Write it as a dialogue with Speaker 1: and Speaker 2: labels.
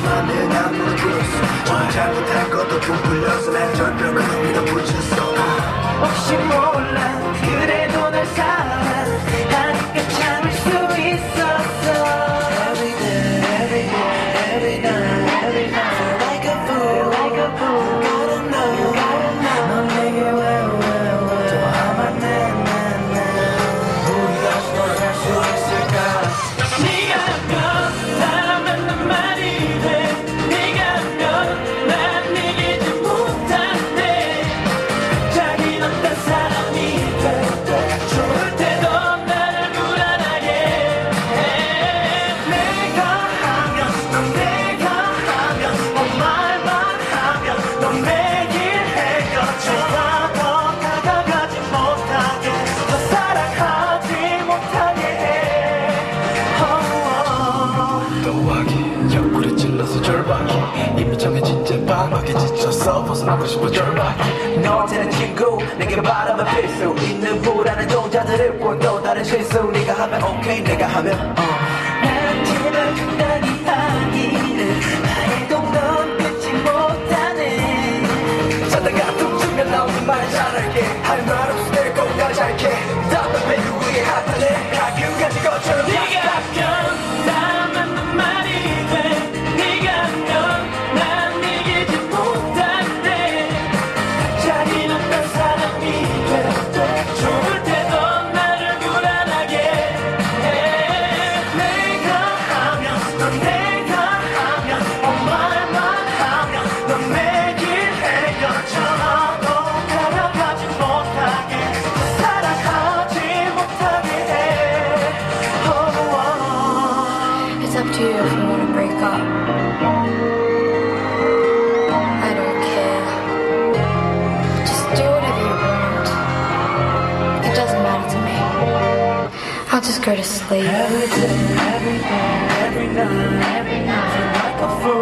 Speaker 1: Just one day down to the coast One time to tackle the truth We lost the 또박이 옆구리 찔러서 절박이 이미 정해진 제방박이 지쳐서 벗어나고 싶어 절박이 너한테는 친구 내게 바람은 필수 있는 부라는 동자들을 본또 다른 실수 네가 하면 오케이 내가 하면 어. 난
Speaker 2: 제발
Speaker 1: 그딴 이야기를 말해
Speaker 2: if you want to break up. I don't care. Just do whatever you want. It doesn't matter to me. I'll just go to sleep. Every
Speaker 1: day, every day, every night,
Speaker 2: every night Like a
Speaker 1: fool